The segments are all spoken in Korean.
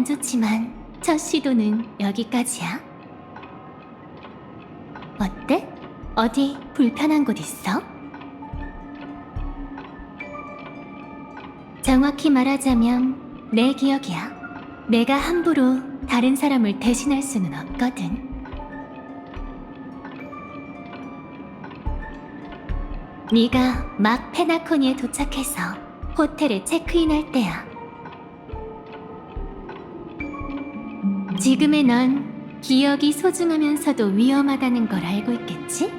안 좋지만 첫 시도는 여기까지야. 어때? 어디 불편한 곳 있어? 정확히 말하자면 내 기억이야. 내가 함부로 다른 사람을 대신할 수는 없거든. 네가 막 페나코니에 도착해서 호텔에 체크인할 때야. 지금의 넌 기억이 소중하면서도 위험하다는 걸 알고 있겠지?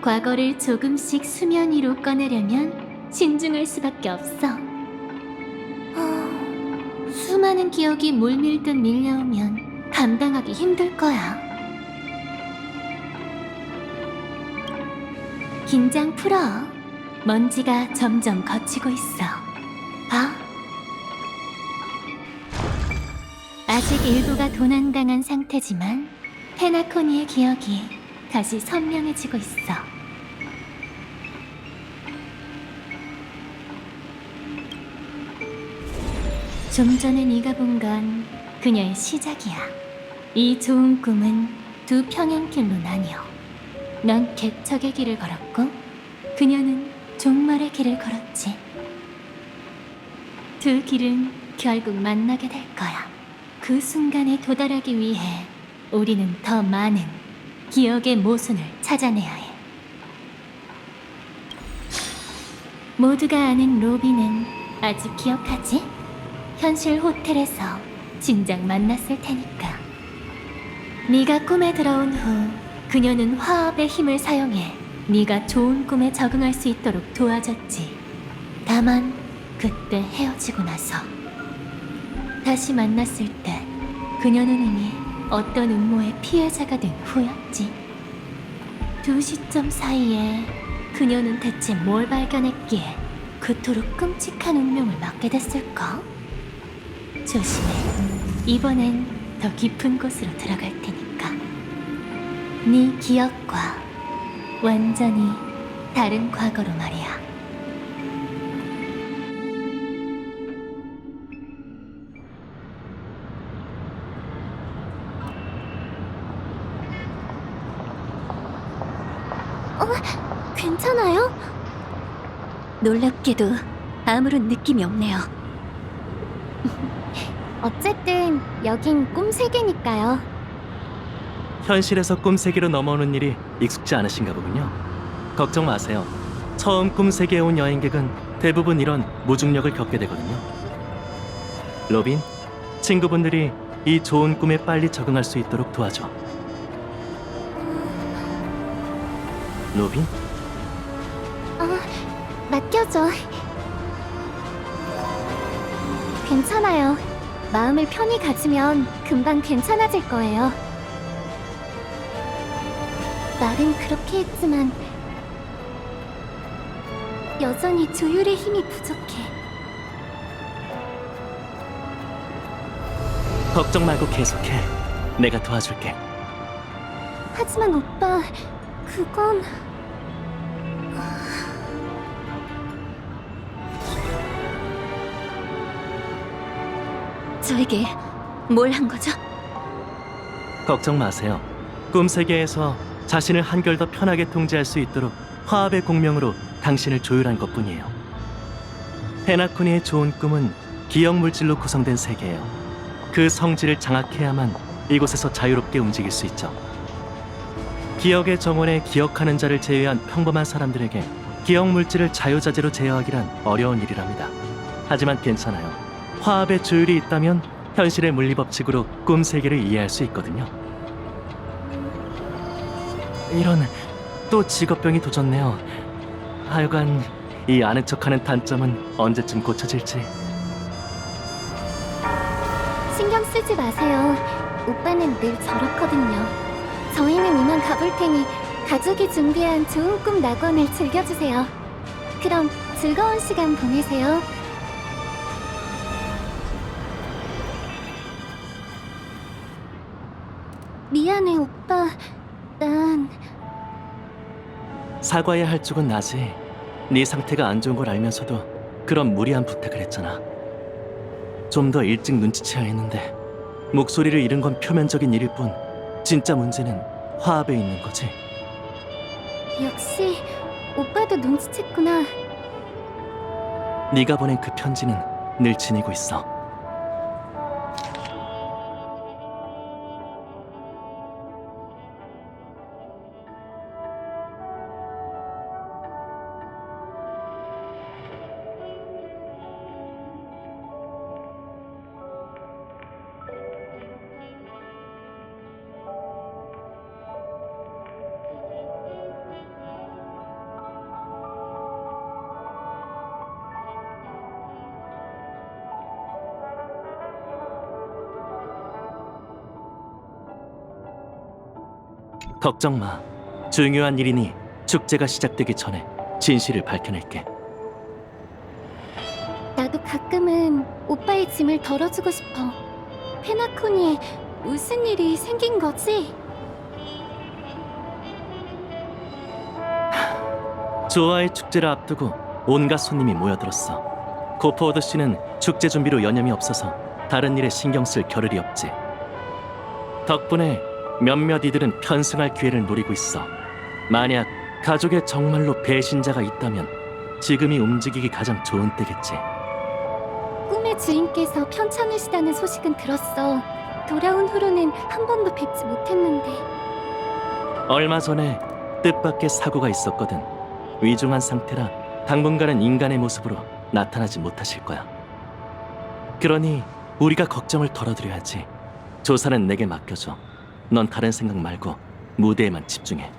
과거를 조금씩 수면 위로 꺼내려면 신중할 수밖에 없어. 어, 수많은 기억이 물밀듯 밀려오면 감당하기 힘들 거야. 긴장 풀어. 먼지가 점점 걷히고 있어. 일부가 도난당한 상태지만 페나코니의 기억이 다시 선명해지고 있어. 좀 전에 네가 본 건 그녀의 시작이야. 이 좋은 꿈은 두 평행길로 나뉘어. 넌 개척의 길을 걸었고 그녀는 종말의 길을 걸었지. 두 길은 결국 만나게 될 거야. 그 순간에 도달하기 위해 우리는 더 많은 기억의 모순을 찾아내야 해. 모두가 아는 로비는 아직 기억하지? 현실 호텔에서 진작 만났을 테니까. 네가 꿈에 들어온 후 그녀는 화합의 힘을 사용해 네가 좋은 꿈에 적응할 수 있도록 도와줬지. 다만 그때 헤어지고 나서 다시 만났을 때 그녀는 이미 어떤 음모의 피해자가 된 후였지. 두 시점 사이에 그녀는 대체 뭘 발견했기에 그토록 끔찍한 운명을 맞게 됐을까? 조심해. 이번엔 더 깊은 곳으로 들어갈 테니까. 네 기억과 완전히 다른 과거로 말이야. 어, 괜찮아요? 놀랍게도 아무런 느낌이 없네요. 어쨌든 여긴 꿈 세계니까요. 현실에서 꿈 세계로 넘어오는 일이 익숙지 않으신가 보군요. 걱정 마세요. 처음 꿈 세계에 온 여행객은 대부분 이런 무중력을 겪게 되거든요. 로빈, 친구분들이 이 좋은 꿈에 빨리 적응할 수 있도록 도와줘. 로빈, 맡겨줘. 괜찮아요. 마음을 편히 가지면 금방 괜찮아질 거예요. 말은 그렇게 했지만 여전히 조율의 힘이 부족해. 걱정 말고 계속해. 내가 도와줄게. 하지만 오빠, 그건 저에게 뭘 한 거죠? 걱정 마세요. 꿈 세계에서 자신을 한결 더 편하게 통제할 수 있도록 화합의 공명으로 당신을 조율한 것뿐이에요. 페나쿠니의 좋은 꿈은 기억 물질로 구성된 세계예요. 그 성질을 장악해야만 이곳에서 자유롭게 움직일 수 있죠. 기억의 정원에 기억하는 자를 제외한 평범한 사람들에게 기억 물질을 자유자재로 제어하기란 어려운 일이랍니다. 하지만 괜찮아요. 화합의 조율이 있다면 현실의 물리 법칙으로 꿈 세계를 이해할 수 있거든요. 이런 또 직업병이 도졌네요. 하여간 이 아는 척하는 단점은 언제쯤 고쳐질지. 신경 쓰지 마세요. 오빠는 늘 저렇거든요. 저희는 이만 가볼 테니 가족이 준비한 좋은 꿈 낙원을 즐겨주세요. 그럼 즐거운 시간 보내세요. 미안해, 오빠. 난 사과해야 할 쪽은 나지. 네 상태가 안 좋은 걸 알면서도 그런 무리한 부탁을 했잖아. 좀 더 일찍 눈치채야 했는데 목소리를 잃은 건 표면적인 일일 뿐 진짜 문제는 화합에 있는 거지. 역시 오빠도 눈치챘구나. 네가 보낸 그 편지는 늘 지니고 있어. 걱정 마. 중요한 일이니 축제가 시작되기 전에 진실을 밝혀낼게. 나도 가끔은 오빠의 짐을 덜어주고 싶어. 페나코니에 무슨 일이 생긴 거지? 조아의 축제를 앞두고 온갖 손님이 모여들었어. 고포워드 씨는 축제 준비로 여념이 없어서 다른 일에 신경 쓸 겨를이 없지. 덕분에 몇몇 이들은 편승할 기회를 노리고 있어. 만약 가족에 정말로 배신자가 있다면 지금이 움직이기 가장 좋은 때겠지. 꿈의 주인께서 편찮으시다는 소식은 들었어. 돌아온 후로는 한 번도 뵙지 못했는데. 얼마 전에 뜻밖의 사고가 있었거든. 위중한 상태라 당분간은 인간의 모습으로 나타나지 못하실 거야. 그러니 우리가 걱정을 덜어드려야지. 조사는 내게 맡겨줘. 넌 다른 생각 말고 무대에만 집중해.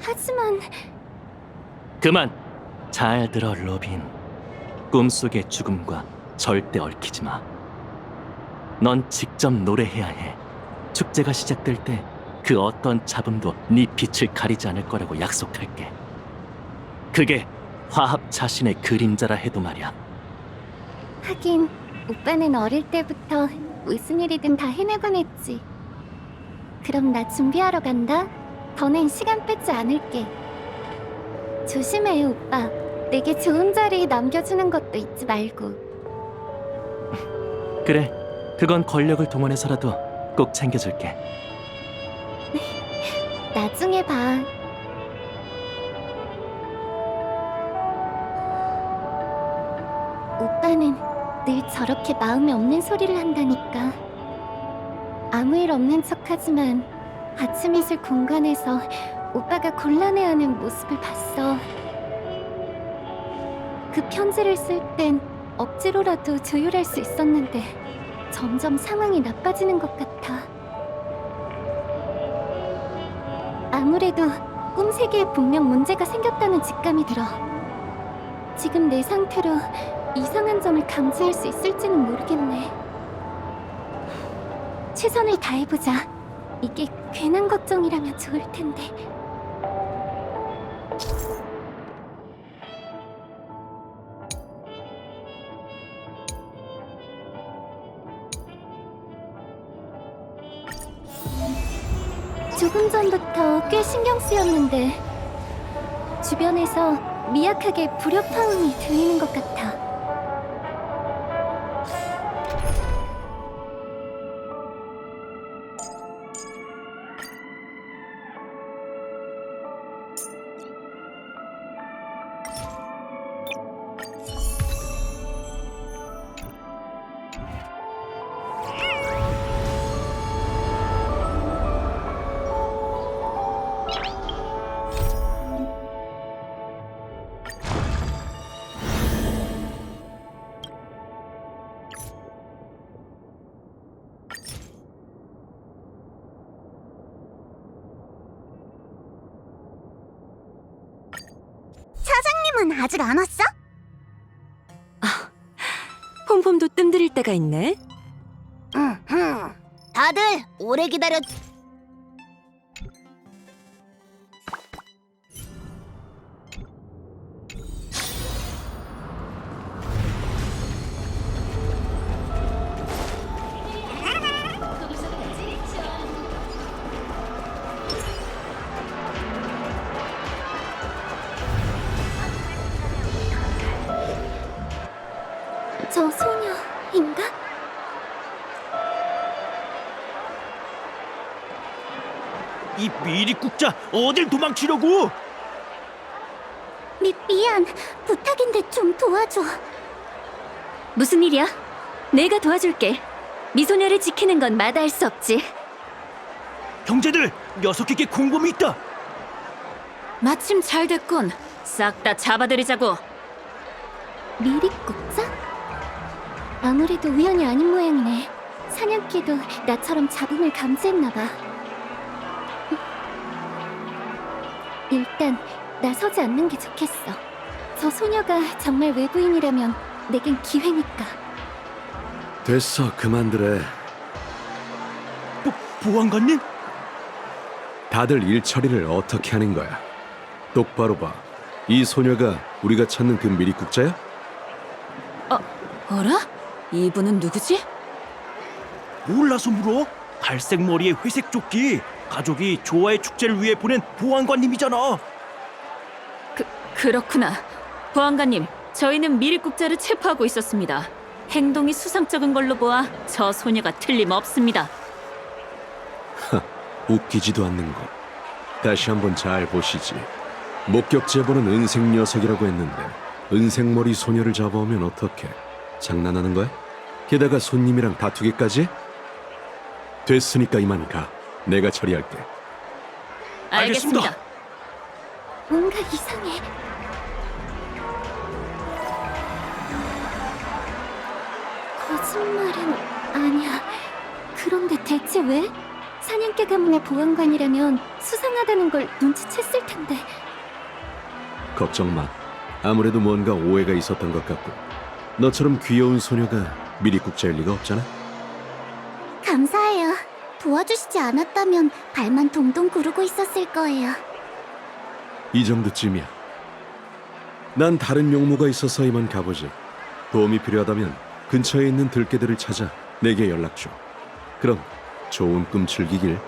하지만 그만. 잘 들어, 로빈. 꿈속의 죽음과 절대 얽히지 마. 넌 직접 노래해야 해. 축제가 시작될 때 그 어떤 잡음도 네 빛을 가리지 않을 거라고 약속할게. 그게 화합 자신의 그림자라 해도 말이야. 하긴 오빠는 어릴 때부터 무슨 일이든 다 해내곤 했지. 그럼 나 준비하러 간다. 더는 시간 뺏지 않을게. 조심해, 오빠. 내게 좋은 자리 남겨주는 것도 잊지 말고. 그래, 그건 권력을 동원해서라도 꼭 챙겨줄게. 나중에 봐. 오빠는 늘 저렇게 마음에 없는 소리를 한다니까. 아무 일 없는 척하지만 아침 이슬 공간에서 오빠가 곤란해하는 모습을 봤어. 그 편지를 쓸 땐 억지로라도 조율할 수 있었는데 점점 상황이 나빠지는 것 같아. 아무래도 꿈 세계에 분명 문제가 생겼다는 직감이 들어. 지금 내 상태로 이상한 점을 감지할 수 있을지는 모르겠네. 최선을 다해보자. 이게 괜한 걱정이라면 좋을 텐데. 조금 전부터 꽤 신경 쓰였는데 주변에서 미약하게 불협화음이 들리는 것 같아. 폼폼도 뜸들일 때가 있네. 다들 오래 기다렸. 미리국자 어딜 도망치려고? 미, 미안. 부탁인데 좀 도와줘. 무슨 일이야? 내가 도와줄게. 미소녀를 지키는 건 마다할 수 없지. 형제들 녀석에게 공범이 있다. 마침 잘 됐군. 싹 다 잡아들이자고. 미리국자? 아무래도 우연이 아닌 모양이네. 사냥개도 나처럼 잡음을 감지했나 봐. 일단 나서지 않는 게 좋겠어. 저 소녀가 정말 외부인이라면 내겐 기회니까. 됐어 그만들래 보, 보안관님? 다들 일 처리를 어떻게 하는 거야 똑바로 봐 이 소녀가 우리가 찾는 그 미리국자야? 어라? 이분은 누구지? 몰라서 물어? 갈색 머리에 회색 조끼. 가족이 조화의 축제를 위해 보낸 보안관님이잖아. 그, 그렇구나. 보안관님, 저희는 미리국자를 체포하고 있었습니다. 행동이 수상쩍은 걸로 보아 저 소녀가 틀림없습니다. 웃기지도 않는 거 다시 한번 잘 보시지 목격 제보는 은색 녀석이라고 했는데 은색머리 소녀를 잡아오면 어떡해 장난하는 거야? 게다가 손님이랑 다투기까지? 됐으니까 이만 가 내가 처리할게 알겠습니다. 알겠습니다. 뭔가 이상해. 거짓말은 아니야. 그런데 대체 왜? 사냥개 가문의 보안관이라면 수상하다는 걸 눈치챘을 텐데. 걱정 마 아무래도 뭔가 오해가 있었던 것 같고 너처럼 귀여운 소녀가 미리 국자일 리가 없잖아 감사해요. 도와주시지 않았다면 발만 동동 구르고 있었을 거예요. 이 정도쯤이야. 난 다른 용무가 있어서 이만 가보지. 도움이 필요하다면 근처에 있는 들개들을 찾아 내게 연락 줘. 그럼 좋은 꿈 즐기길.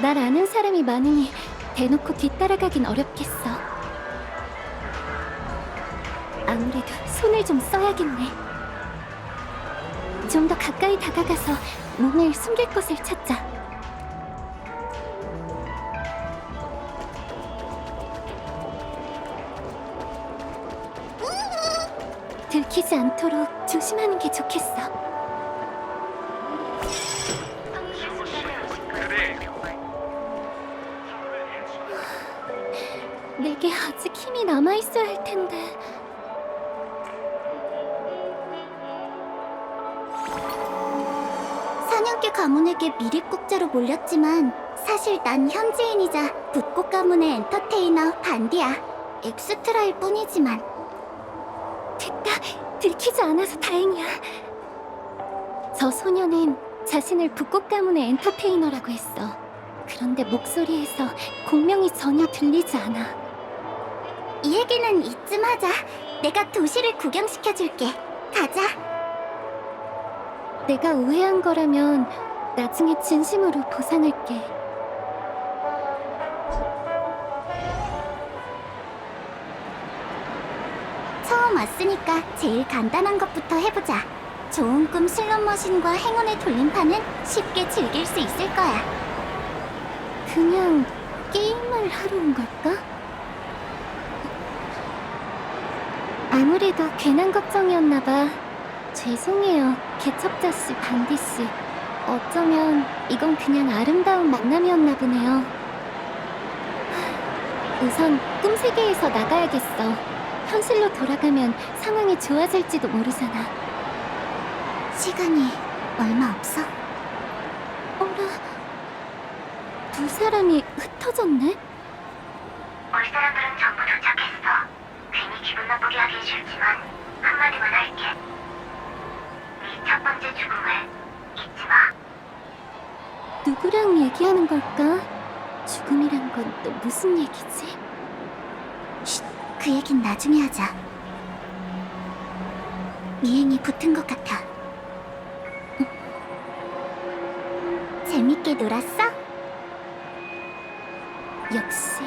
날 아는 사람이 많으니 대놓고 뒤따라가긴 어렵겠어. 아무래도 손을 좀 써야겠네. 좀 더 가까이 다가가서 몸을 숨길 곳을 찾자. 들키지 않도록 조심하는 게 좋겠어. 내게 아직 힘이 남아 있어야 할 텐데. 가문에게 미립국자로 몰렸지만 사실 난 현지인이자 붓꽃 가문의 엔터테이너 반디야. 엑스트라일 뿐이지만. 됐다. 들키지 않아서 다행이야. 저 소녀는 자신을 붓꽃 가문의 엔터테이너라고 했어. 그런데 목소리에서 공명이 전혀 들리지 않아. 이 얘기는 이쯤 하자. 내가 도시를 구경시켜줄게. 가자. 내가 오해한 거라면 나중에 진심으로 보상할게. 처음 왔으니까 제일 간단한 것부터 해보자. 좋은 꿈 슬롯 머신과 행운의 돌림판은 쉽게 즐길 수 있을 거야. 그냥 게임을 하러 온 걸까? 아무래도 괜한 걱정이었나 봐. 죄송해요, 개척자 씨, 반디 씨. 어쩌면 이건 그냥 아름다운 만남이었나 보네요. 우선 꿈 세계에서 나가야겠어. 현실로 돌아가면 상황이 좋아질지도 모르잖아. 시간이 얼마 없어? 어라, 두 사람이 흩어졌네? 우리 사람들은 전부 도착했어. 괜히 기분 나쁘게 하긴 싫지만 한마디만 할게. 네 첫 번째 죽음을. 누구랑 얘기하는 걸까? 죽음이란 건 또 무슨 얘기지? 쉿, 그 얘긴 나중에 하자. 미행이 붙은 것 같아. 응. 재밌게 놀았어? 역시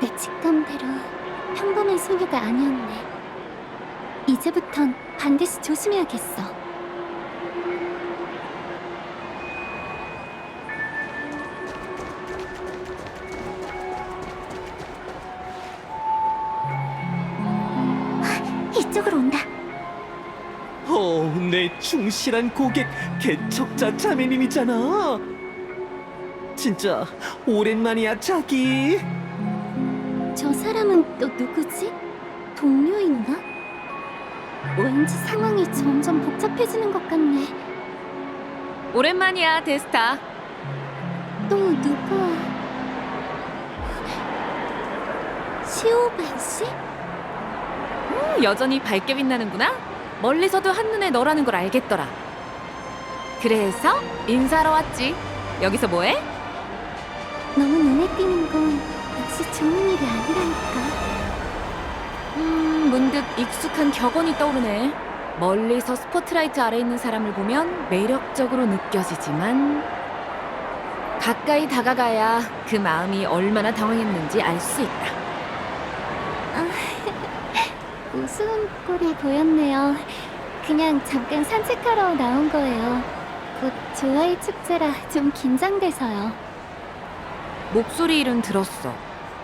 내 직감대로 평범한 소녀가 아니었네. 이제부턴 반드시 조심해야겠어. 충실한 고객 개척자 자매님이잖아. 진짜 오랜만이야, 자기. 저 사람은 또 누구지? 동료인가? 왠지 상황이 점점 복잡해지는 것 같네. 오랜만이야, 데스타. 또 누구? 시오반 씨? 음, 여전히 밝게 빛나는구나. 멀리서도 한눈에 너라는 걸 알겠더라. 그래서 인사하러 왔지. 여기서 뭐해? 너무 눈에 띄는 건 역시 좋은 일이 아니라니까. 음, 문득 익숙한 격언이 떠오르네. 멀리서 스포트라이트 아래 있는 사람을 보면 매력적으로 느껴지지만 가까이 다가가야 그 마음이 얼마나 당황했는지 알 수 있다. 우스운 꼴이 보였네요. 그냥 잠깐 산책하러 나온 거예요. 곧 조아의 축제라 좀 긴장돼서요. 목소리 일은 들었어.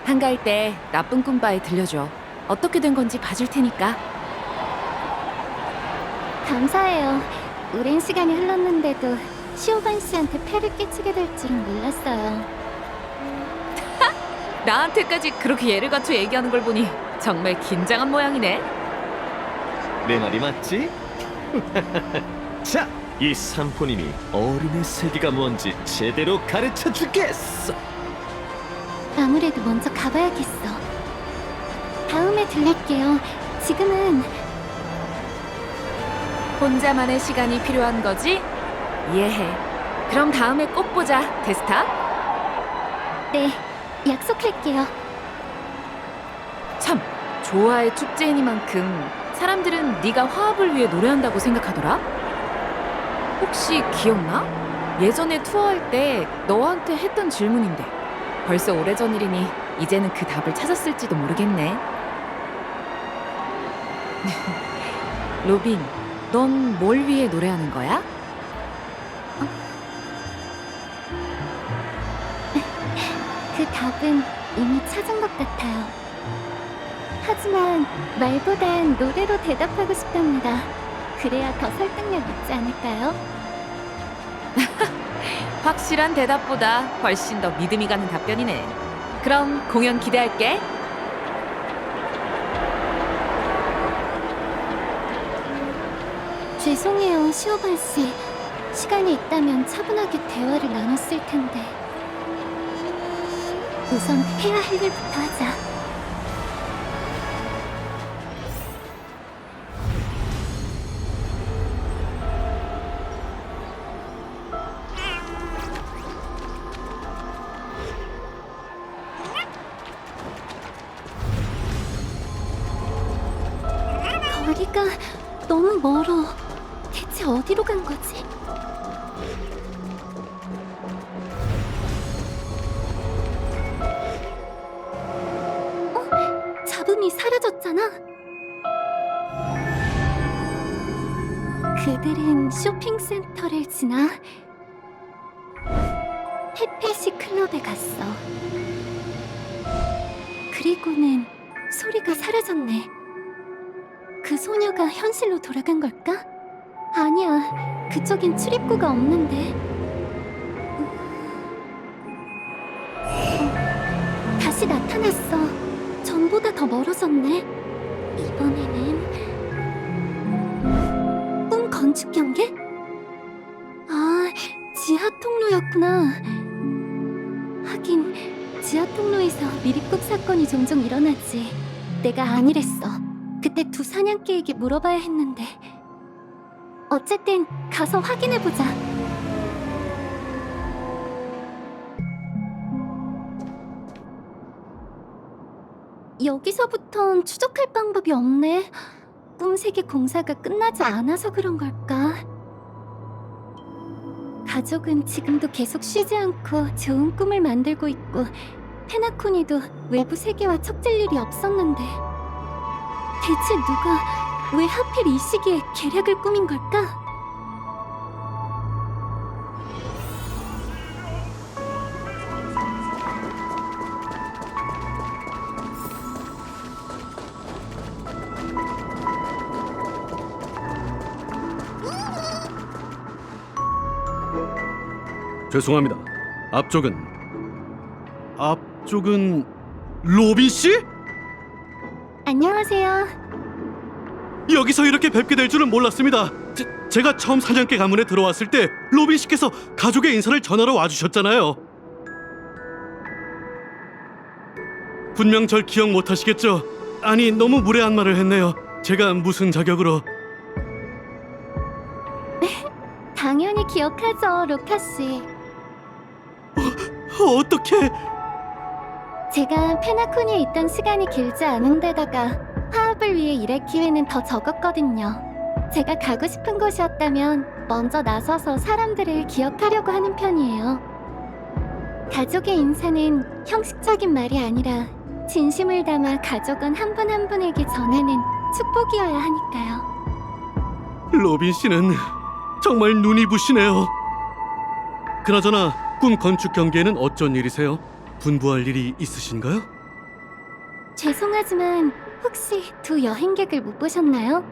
한가할 때 나쁜 꿈바에 들려줘. 어떻게 된 건지 봐줄 테니까. 감사해요. 오랜 시간이 흘렀는데도 시오반 씨한테 폐를 끼치게 될 줄은 몰랐어요. 나한테까지 그렇게 예를 갖춰 얘기하는 걸 보니 정말 긴장한 모양이네. 내 말이 맞지? 자, 이 삼포님이 어린의 세계가 뭔지 제대로 가르쳐 주겠어. 아무래도 먼저 가봐야겠어. 다음에 들릴게요. 지금은 혼자만의 시간이 필요한 거지? 이해해. 그럼 다음에 꼭 보자, 데스타. 네 약속할게요. 참, 조화의 축제이니만큼 사람들은 네가 화합을 위해 노래한다고 생각하더라. 혹시 기억나? 예전에 투어할 때 너한테 했던 질문인데 벌써 오래전 일이니 이제는 그 답을 찾았을지도 모르겠네. 로빈, 넌 뭘 위해 노래하는 거야? 그 답은 이미 찾은 것 같아요. 하지만 말보단 노래로 대답하고 싶답니다. 그래야 더 설득력 있지 않을까요? 확실한 대답보다 훨씬 더 믿음이 가는 답변이네. 그럼 공연 기대할게. 죄송해요, 시오반 씨. 시간이 있다면 차분하게 대화를 나눴을 텐데. 우선 해야 할 일부터 하자. 그리고는 소리가 사라졌네. 그 소녀가 현실로 돌아간 걸까? 아니야, 그쪽엔 출입구가 없는데. 어, 다시 나타났어. 전보다 더 멀어졌네. 이번에는 꿈 건축 경계? 아, 지하 통로였구나. 통로에서 미리국 사건이 종종 일어나지. 내가 아니랬어. 그때 두 사냥개에게 물어봐야 했는데. 어쨌든 가서 확인해 보자. 여기서부턴 추적할 방법이 없네. 꿈세계 공사가 끝나지 않아서 그런 걸까? 가족은 지금도 계속 쉬지 않고 좋은 꿈을 만들고 있고 페나쿠니도 외부 세계와 척질 일이 없었는데 대체 누가 왜 하필 이 시기에 계략을 꾸민 걸까? 죄송합니다. 앞쪽은 앞 쪽은 로빈 씨? 안녕하세요. 여기서 이렇게 뵙게 될 줄은 몰랐습니다. 제, 제가 처음 사냥개 가문에 들어왔을 때 로빈 씨께서 가족의 인사를 전하러 와주셨잖아요. 분명 절 기억 못하시겠죠? 아니 너무 무례한 말을 했네요. 제가 무슨 자격으로? 당연히 기억하죠, 로카 씨. 어떻게? 제가 페나코니에 있던 시간이 길지 않은 데다가 화합을 위해 일할 기회는 더 적었거든요. 제가 가고 싶은 곳이었다면 먼저 나서서 사람들을 기억하려고 하는 편이에요. 가족의 인사는 형식적인 말이 아니라 진심을 담아 가족은 한 분 한 분에게 전하는 축복이어야 하니까요. 로빈 씨는 정말 눈이 부시네요. 그나저나 꿈 건축 경기에는 어쩐 일이세요? 분부할 일이 있으신가요? 죄송하지만 혹시 두 여행객을 못 보셨나요?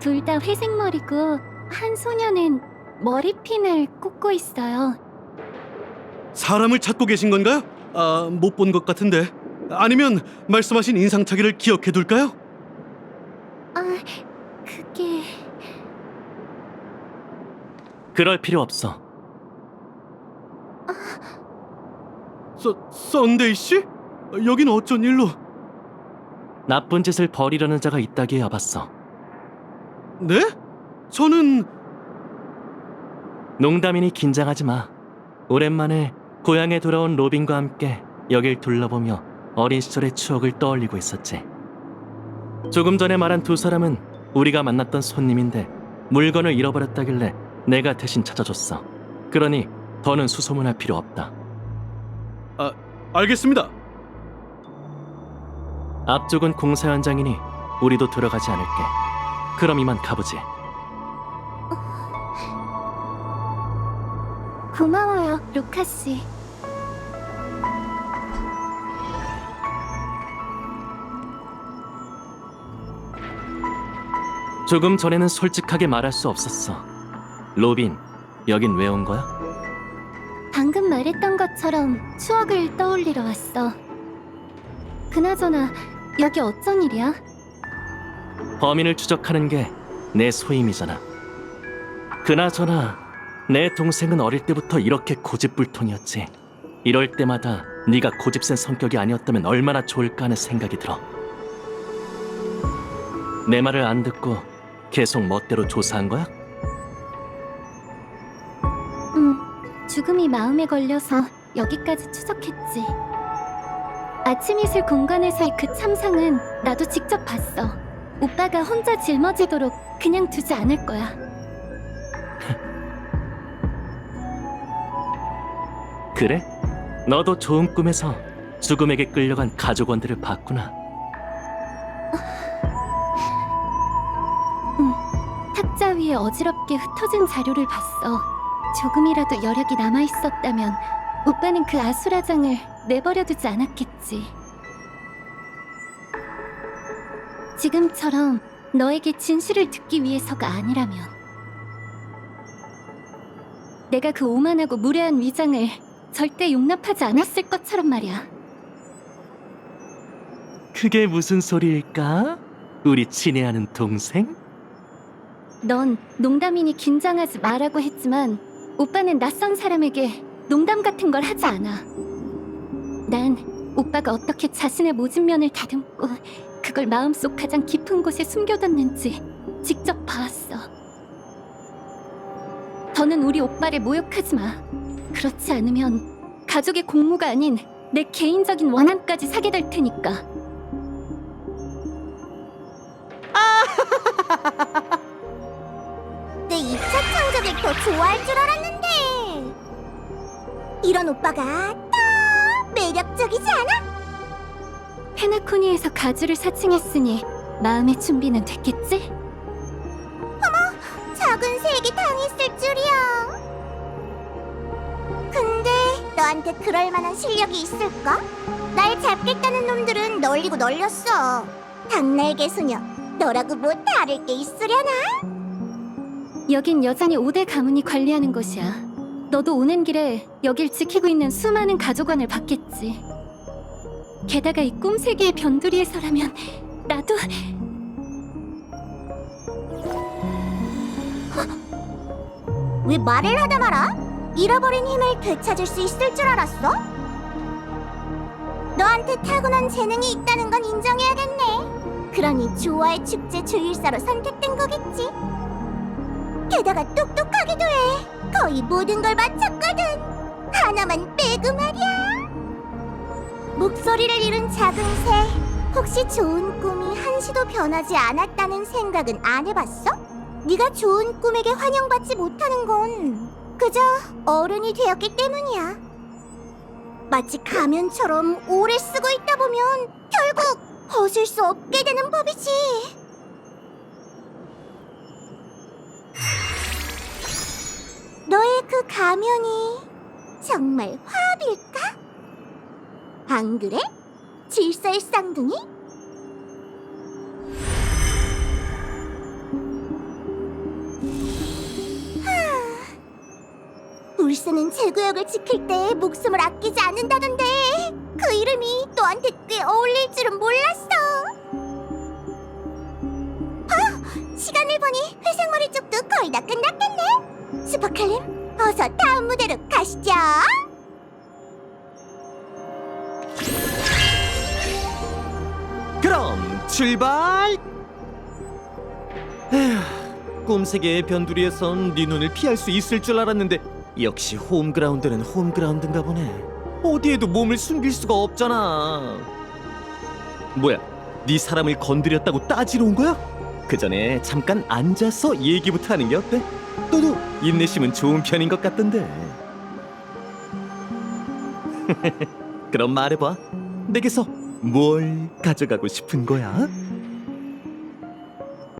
둘 다 회색 머리고 한 소녀는 머리핀을 꽂고 있어요. 사람을 찾고 계신 건가요? 아, 못 본 것 같은데. 아니면 말씀하신 인상착의를 기억해 둘까요? 아, 그게 그럴 필요 없어. 서, 썬데이 씨? 여긴 어쩐 일로? 나쁜 짓을 벌이려는 자가 있다기에 와봤어. 네? 저는 농담이니 긴장하지 마. 오랜만에 고향에 돌아온 로빈과 함께 여길 둘러보며 어린 시절의 추억을 떠올리고 있었지. 조금 전에 말한 두 사람은 우리가 만났던 손님인데 물건을 잃어버렸다길래 내가 대신 찾아줬어. 그러니 더는 수소문할 필요 없다. 알겠습니다. 앞쪽은 공사 현장이니 우리도 들어가지 않을게. 그럼 이만 가보지. 고마워요, 루카 씨. 조금 전에는 솔직하게 말할 수 없었어. 로빈, 여긴 왜 온 거야? 방금 말했던 것처럼 추억을 떠올리러 왔어. 그나저나 여기 어쩐 일이야? 범인을 추적하는 게 내 소임이잖아. 그나저나 내 동생은 어릴 때부터 이렇게 고집불통이었지. 이럴 때마다 네가 고집센 성격이 아니었다면 얼마나 좋을까 하는 생각이 들어. 내 말을 안 듣고 계속 멋대로 조사한 거야? 죽음이 마음에 걸려서 여기까지 추적했지. 아침 이슬 공간에서의 그 참상은 나도 직접 봤어. 오빠가 혼자 짊어지도록 그냥 두지 않을 거야. 그래? 너도 좋은 꿈에서 죽음에게 끌려간 가족원들을 봤구나. 탁자 위에 어지럽게 흩어진 자료를 봤어. 조금이라도 여력이 남아 있었다면 오빠는 그 아수라장을 내버려두지 않았겠지. 지금처럼 너에게 진실을 듣기 위해서가 아니라면 내가 그 오만하고 무례한 위장을 절대 용납하지 않았을 것처럼 말이야. 그게 무슨 소리일까? 우리 친애하는 동생? 넌 농담이니 긴장하지 말라고 했지만 오빠는 낯선 사람에게 농담 같은 걸 하지 않아. 난 오빠가 어떻게 자신의 모진 면을 다듬고 그걸 마음속 가장 깊은 곳에 숨겨뒀는지 직접 봐왔어. 더는 우리 오빠를 모욕하지 마. 그렇지 않으면 가족의 공무가 아닌 내 개인적인 원한까지 사게 될 테니까. 내 2차 창작을 더 좋아할 줄 알았는데 이런 오빠가 딱 매력적이지 않아? 페나코니에서 가주를 사칭했으니 마음의 준비는 됐겠지? 작은 색이 당했을 줄이야 근데 너한테 그럴 만한 실력이 있을까? 날 잡겠다는 놈들은 널리고 널렸어 닭날개 소녀 너라고 뭐 다를 게 있으려나? 여긴 여전히 5대 가문이 관리하는 곳이야. 너도 오는 길에 여길 지키고 있는 수많은 가족관을 봤겠지. 게다가 이 꿈세계의 변두리에서라면 나도 왜 말을 하다 말아? 잃어버린 힘을 되찾을 수 있을 줄 알았어? 너한테 타고난 재능이 있다는 건 인정해야겠네. 그러니 조화의 축제 주일사로 선택된 거겠지. 게다가 똑똑하기도 해. 거의 모든 걸 마쳤거든. 하나만 빼고 말이야. 목소리를 잃은 작은 새. 혹시 좋은 꿈이 한시도 변하지 않았다는 생각은 안 해봤어? 네가 좋은 꿈에게 환영받지 못하는 건 그저 어른이 되었기 때문이야. 마치 가면처럼 오래 쓰고 있다 보면 결국 벗을 수 없게 되는 법이지. 그 가면이 정말 화합일까? 안 그래? 질서의 쌍둥이? 울스는 제구역을 지킬 때 목숨을 아끼지 않는다던데 그 이름이 너한테 꽤 어울릴 줄은 몰랐어 아! 시간을 보니 회색 머리 쪽도 거의 다 끝났겠네 슈퍼클림 어서 다음 무대로 가시죠 그럼 출발! 에휴, 꿈세계의 변두리에선 네 눈을 피할 수 있을 줄 알았는데 역시 홈그라운드는 홈그라운드인가 보네. 어디에도 몸을 숨길 수가 없잖아. 뭐야? 네 사람을 건드렸다고 따지러 온 거야? 그 전에 잠깐 앉아서 얘기부터 하는 게 어때? 너도 인내심은 좋은 편인 것 같던데. 그럼 말해봐. 내게서 뭘 가져가고 싶은 거야?